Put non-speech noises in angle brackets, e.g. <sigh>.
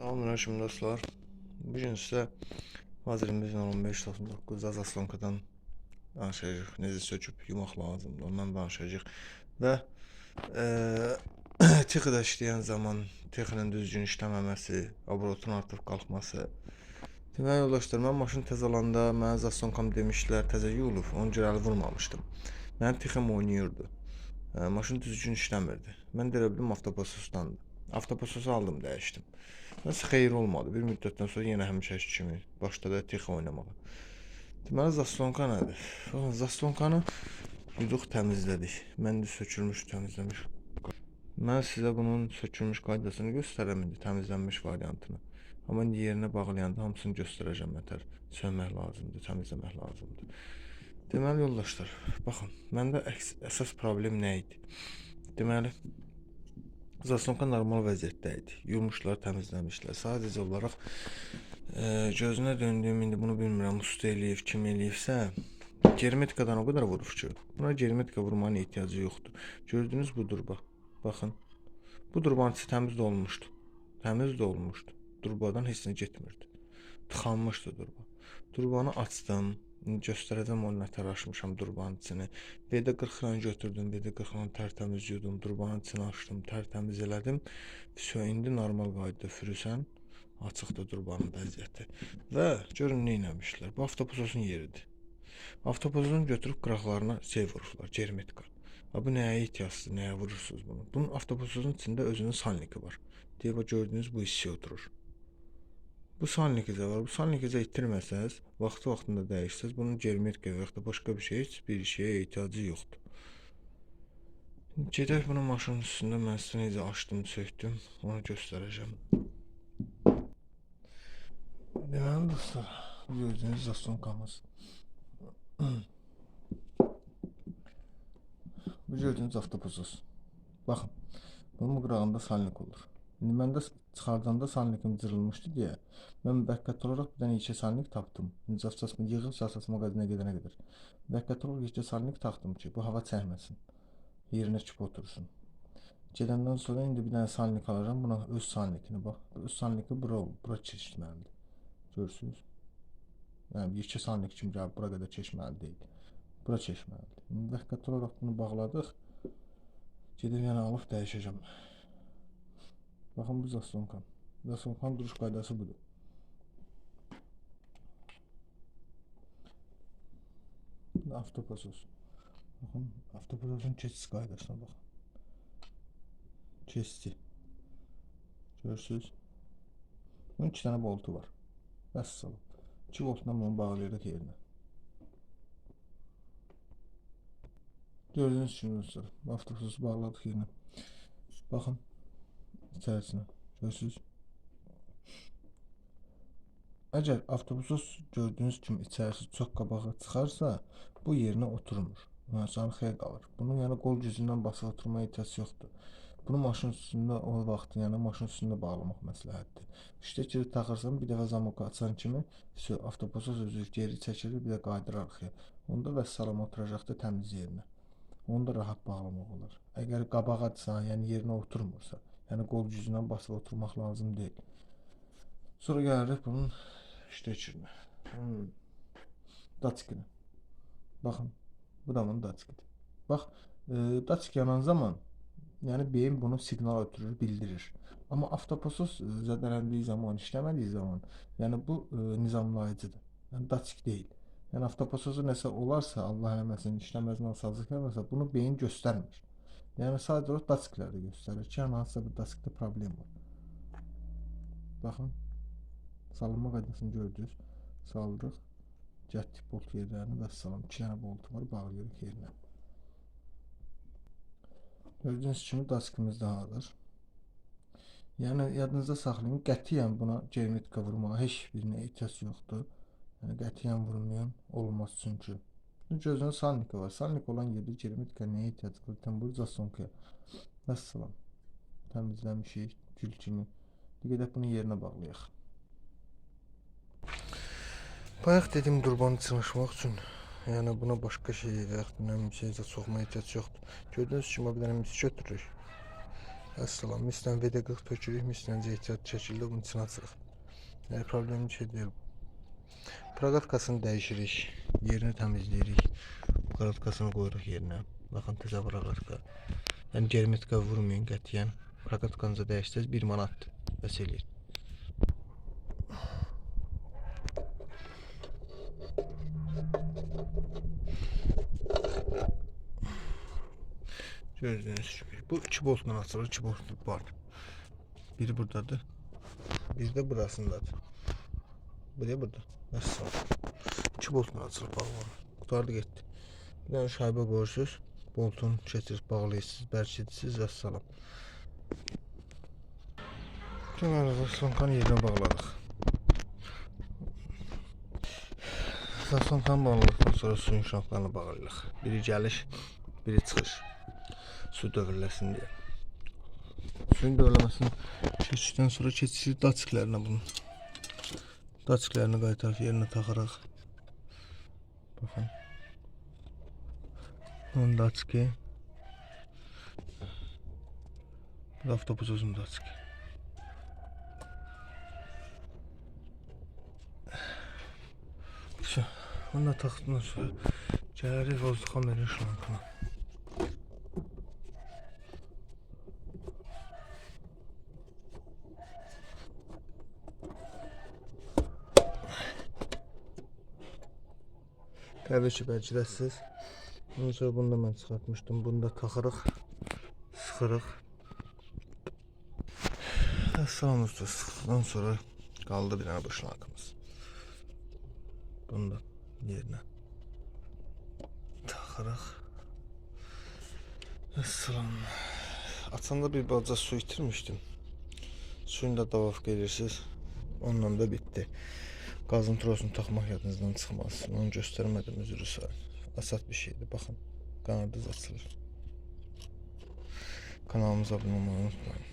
Selamünaleyküm dostlar. Bugün size vazirimizin 1599 Azaslonkadan danışacağıq. Necə söküb yumaq lazımdır, ondan danışacağıq. Və eee <clears throat> texida işləyən zaman texinin düzgün işləməməsi, obrotun artıb qalxması. Deməli yoldaşlar, mən maşın təzə alanda mənə Zaslonkam demişdilər təzə yuyulub, onu görə əli vurmamışdım. Mənim texim oynayırdı. E, maşın düzgün işləmirdi. Mən də elə bildim avtoposusdandır. Avtoposusu aldım, dəyişdim. Nəsə xeyir olmadı. Bir müddətdən sonra yenə həmişəki kimi başladı tex oynamağa. Deməli zaslonka nədir? Zaslonkanı yuduq təmizlədik. Mən də sökülmüş, təmizləmiş. Mən sizə bunun sökülmüş qaydasını göstərəm indi, təmizlənmiş variantını. Amma indi yerinə bağlayanda hamısını göstərəcəm nətər. Sönmək lazımdır, təmizləmək lazımdır. Deməli yoldaşlar, baxın, məndə əsas problem nə idi? Deməli Zaslonka normal vəziyyətdə idi. Yumuşlar, təmizləmişlər. Sadəcə olaraq e, gözünə döndüyüm indi bunu bilmirəm, usta eləyib, kim eləyibsə, germetikadan o qədər vurub ki, buna germetika vurmanın ehtiyacı yoxdur. Gördünüz bu durba. Baxın. Bu durbanın içi təmiz də olmuşdu. Təmiz də olmuşdu. Durbadan heç nə getmirdi. Tıxanmışdı durba. Durbanı açdım. Göstərəcəm onu nətər açmışam durbanın içini. VD 40 götürdüm, VD 40 tərtəmiz yudum, durbanın içini açdım, tərtəmiz elədim. Vəsə indi normal qaydada fürüsən, açıqda durbanın vəziyyəti. Və görün nə etmişlər. Bu avtoposun yeridir. Avtoposun götürüb qıraqlarına şey vurublar, germetika. Ha bu nəyə ehtiyacdır, nəyə vurursunuz bunu? Bunun avtoposun içində özünün salniki var. Deyə bax gördüyünüz bu hissəyə oturur. Bu salnikizə var. Bu salnikizə itirməsəz, vaxtı vaxtında dəyişsəz, bunun germetika və yaxud da başqa bir şey heç bir şeyə ehtiyacı yoxdur. Gedək bunu maşının üstündə mən sizə necə açdım, sökdüm, onu göstərəcəm. Deməli dostlar, bu gördüyünüz zastonkamız. bu gördüyünüz avtopozos. Baxın, bunun qırağında salnik olur. İndi məndə çıxardanda salnikim cırılmışdı deyə mən müvəqqəti olaraq bir dənə yekə salnik tapdım. Zavçasımı yığıb savsas mağazinə gedənə qədər. Müvəqqəti olaraq yekə salnik taxdım ki, bu hava çəkməsin. Yerinə çıxıb otursun. Gedəndən sonra indi bir dənə salnik alacağam. Buna öz salnikini bax. Öz salniki bura bura keçməlidir. Görürsüz? Yəni yekə salnik kimi gəlib bura qədər keçməli deyil. Bura keçməlidir. Müvəqqəti olaraq bunu bağladıq. Gedib yəni alıb dəyişəcəm. Baxın bu zaslonkan. Zaslonkan duruş qaydası budur. Bu da Avtopasos. Baxın, avtopasosun keçiş qaydasına baxın. Keçdi. Görürsüz? Bunun iki dənə boltu var. Vəssalam. 2 voltdan bunu bağlayırıq yerinə. Gördüyünüz kimi dostlar, avtopasosu bağladıq yerinə. Baxın içərisinə. Görürsüz? Əgər avtobusus gördüyünüz kimi içərisi çox qabağa çıxarsa, bu yerinə oturmur. Yəni xeyir qalır. Bunun yəni qol gücündən basıb oturmaya ehtiyac yoxdur. Bunu maşın üstündə o vaxt, yəni maşın üstündə bağlamaq məsləhətdir. İşte ki taxırsan, bir dəfə zamok açan kimi, vəsə avtobusus özü geri çəkilir, bir də qayıdır arxaya. Onda vəssalam oturacaqda təmiz yerinə. Onu da rahat bağlamaq olar. Əgər qabağadsa, yəni yerinə oturmursa, yəni qol gücündən basıb oturmaq lazım deyil. Sonra gəlirik bunun işləkçirinə. Hmm. Datçikine. Baxın, bu da bunun datçikidir. Bax, e, datçik yanan zaman, yəni beyin bunu siqnal ötürür, bildirir. Amma avtoposus e, zədələndiyi zaman, işləmədiyi zaman, yəni bu e, nizamlayıcıdır. Yəni datçik deyil. Yəni avtoposusu nəsə olarsa, Allah eləməsin, işləməz nasazlıq eləməsə, bunu beyin göstərmir. Yəni sadəcə olaraq datçiklərdə göstərir ki, yəni hansısa bir datçikdə problem var. Baxın, salınma qaydasını gördünüz. Saldırıq. Cətdik bolt yerlərini və salam. 2 dənə boltu var, bağlayırıq yerinə. Gördüyünüz kimi daskimiz də hazır. Yəni yadınızda saxlayın, qətiyyən buna germetika vurmağa heç birinə ehtiyac yoxdur. Yəni qətiyyən vurmayın, olmaz çünki. Çözün Salnikova. olan yeri Ceremit neye ihtiyacı var? Tembur Zasonka'ya. Vəssalam. Təmizləmişik gülçünü. Bir qədər bunu yerinə bağlayaq. Bayaq dedim qurbanı çınışmaq üçün, yəni buna başqa şey edək, bilməm, şeycə soxma ehtiyac yoxdur. Gördüyünüz kimi bir dənə mis götürürük. Vəssalam, mislə VD40 tökürük, mislə ehtiyat şəkildə bunu çınacırıq. Yəni problemli şey deyil. Proqatkasını dəyişirik yerini təmizləyirik. Proqatkasını qoyuruq yerinə. Baxın təzə proqatka. Yəni germetika vurmayın qətiyyən. Proqatkanızı dəyişsəz 1 manatdır. Bəs eləyir. Gördüğünüz gibi. Bu iki boltla açılır. iki bolt var. Biri buradadır. Biri de burasındadır. Bu da burada. Nasıl? İki boltla açılır bağlı. Qutardı getdi. Bir dənə şaybə qoyursunuz. Boltun keçirib bağlayırsınız, bərkitirsiniz və salam. Deməli, zaslonkanı yerinə bağladıq. Zaslonkanı bağladıqdan sonra suyun şamplarını bağlayırıq. Biri gəliş, biri çıxış. Su dövürləsin deyə. Suyun dövürləməsini keçdikdən sonra keçirik daçiklərinə bunun. Daçiklərini qaytarıb yerinə taxırıq. Baxın. Bunun daçiki. Bu da avtobusumuzun daçiki. Все. Bunu da taxdıqdan sonra gəlirik vozduxamerin şlankına. Təbii ki, bəlkədəsiz. Ondan sonra bunu da mən çıxartmışdım. Bunu da taxırıq, sıxırıq. Əssalam usta sıxdıqdan sonra qaldı bir dənə bu şlankımız. Bunu da yerinə taxırıq. Əssalam. Açanda bir balaca su itirmişdim. Suyunu da davaf gelirsiniz. Onunla da bitti. Qazın trosunu taxmaq yadınızdan çıxmasın. Onu göstərmədim üzrü sayın. Asat bir şeydir. Baxın. Qanadınız açılır. Kanalımıza abunə olmayı unutmayın.